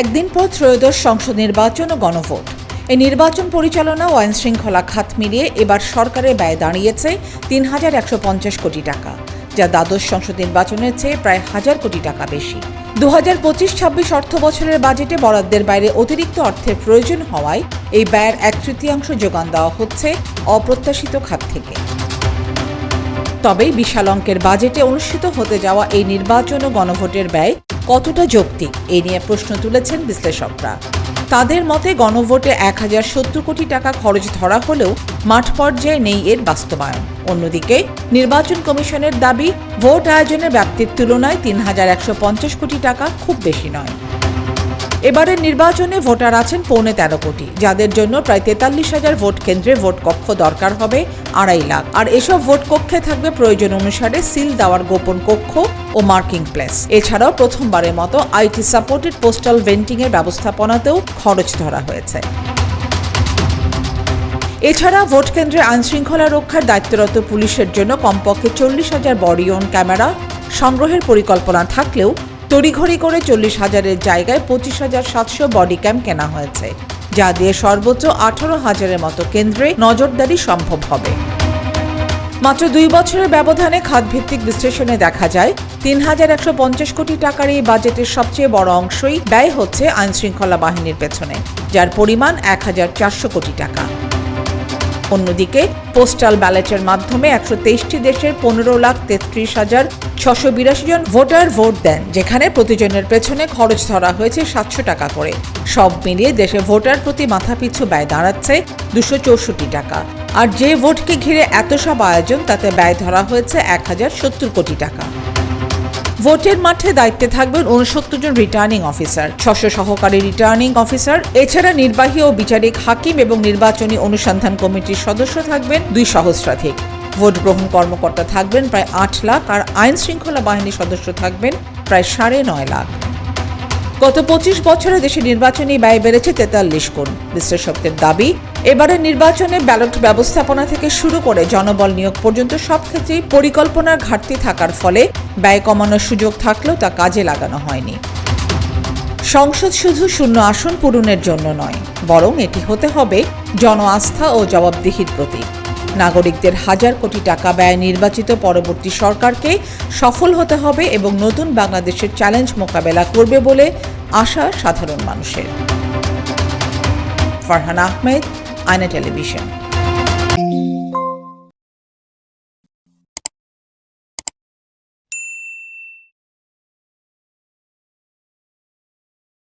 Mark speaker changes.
Speaker 1: একদিন পর ত্রয়োদশ সংসদ নির্বাচন ও গণভোট। এই নির্বাচন পরিচালনা ও আইন শৃঙ্খলা খাত মিলিয়ে এবার সরকারের ব্যয় দাঁড়িয়েছে তিন হাজার একশো পঞ্চাশ কোটি টাকা, যা দ্বাদশ সংসদ নির্বাচনের চেয়ে প্রায় হাজার কোটি টাকা বেশি। দু হাজার পঁচিশ ছাব্বিশ অর্থ বছরের বাজেটে বরাদ্দের বাইরে অতিরিক্ত অর্থের প্রয়োজন হওয়ায় এই ব্যয়ের এক তৃতীয়াংশ যোগান দেওয়া হচ্ছে অপ্রত্যাশিত খাত থেকে। তবে বিশাল অঙ্কের বাজেটে অনুষ্ঠিত হতে যাওয়া এই নির্বাচন ও গণভোটের ব্যয় কতটা যৌক্তিক? এ নিয়ে প্রশ্ন তুলেছেন বিশ্লেষকরা। তাদের মতে গণভোটে এক হাজার সত্তর কোটি টাকা খরচ ধরা হলেও মাঠ পর্যায়ে নেই এর বাস্তবায়ন। অন্যদিকে, নির্বাচন কমিশনের দাবি, ভোট আয়োজনের ব্যাপ্তির তুলনায় তিন হাজার একশো পঞ্চাশ কোটি টাকা খুব বেশি নয়। এবারের নির্বাচনে ভোটার আছেন পৌনে তেরো কোটি, যাদের জন্য প্রায় তেতাল্লিশ হাজার ভোট কেন্দ্রে ভোট কক্ষ দরকার হবে আড়াই লাখ। আর এসব ভোট কক্ষে থাকবে প্রয়োজন অনুসারে সিল দেওয়ার গোপন কক্ষ ও মার্কিং প্লেস। এছাড়াও প্রথমবারের মতো আইটি সাপোর্টেড পোস্টাল ভেন্টিং এর ব্যবস্থাপনাতেও খরচ ধরা হয়েছে। এছাড়া ভোট কেন্দ্রে আইন শৃঙ্খলা রক্ষার দায়িত্বরত পুলিশের জন্য কমপক্ষে চল্লিশ হাজার বডি অন ক্যামেরা সংগ্রহের পরিকল্পনা থাকলেও তড়িঘড়ি করে চল্লিশ হাজারের জায়গায় পঁচিশ হাজার সাতশো বডি ক্যাম কেনা হয়েছে, যা দিয়ে সর্বোচ্চ আঠারো হাজারের মতো কেন্দ্রে নজরদারি সম্ভব হবে। মাত্র দুই বছরের ব্যবধানে খাতভিত্তিক বিশ্লেষণে দেখা যায়, তিন হাজার একশো পঞ্চাশ কোটি টাকার এই বাজেটের সবচেয়ে বড় অংশই ব্যয় হচ্ছে আইন শৃঙ্খলা বাহিনীর পেছনে, যার পরিমাণ এক হাজার চারশো কোটি টাকা। অন্যদিকে, পোস্টাল ব্যালেটের মাধ্যমে একশো তেইশটি দেশের পনেরো লাখ তেত্রিশ হাজার ছশো বিরাশি জন ভোটার ভোট দেন, যেখানে প্রতিজনের পেছনে খরচ ধরা হয়েছে সাতশো টাকা করে। সব মিলিয়ে দেশে ভোটার প্রতি মাথাপিছু ব্যয় দাঁড়াচ্ছে দুশো চৌষট্টি টাকা। আর যে ভোটকে ঘিরে এত সব আয়োজন, তাতে ব্যয় ধরা হয়েছে এক হাজার সত্তর কোটি টাকা। ভোটের মাঠে দায়িত্বে থাকবেন উনসত্তর জন রিটার্নিং অফিসার ছশো সহকারী রিটার্নিং অফিসার এছাড়া নির্বাহী ও বিচারিক হাকিম এবং নির্বাচনী অনুসন্ধান কমিটির সদস্য থাকবেন দুই সহস্রাধিক। ভোট গ্রহণ কর্মকর্তা থাকবেন প্রায় আট লাখ আর আইন শৃঙ্খলা বাহিনীর সদস্য থাকবেন প্রায় সাড়ে নয় লাখ। গত পঁচিশ বছরে দেশে নির্বাচনী ব্যয় বেড়েছে তেতাল্লিশ গুণ। বিশ্লেষকদের দাবি এবারের নির্বাচনে ব্যালট ব্যবস্থাপনা থেকে শুরু করে জনবল নিয়োগ পর্যন্ত সব ক্ষেত্রেই পরিকল্পনার ঘাটতি থাকার ফলে ব্যয় কমানোর সুযোগ থাকলেও তা কাজে লাগানো হয়নি। সংসদ শুধু শূন্য আসন পূরণের জন্য নয়, বরং এটি হতে হবে জন আস্থা ও জবাবদিহির প্রতীক। নাগরিকদের হাজার কোটি টাকা ব্যয় নির্বাচিত পরবর্তী সরকারকে সফল হতে হবে এবং নতুন বাংলাদেশের চ্যালেঞ্জ মোকাবেলা করবে বলে আশা সাধারণ মানুষের। Farhan Ahmed On a Television.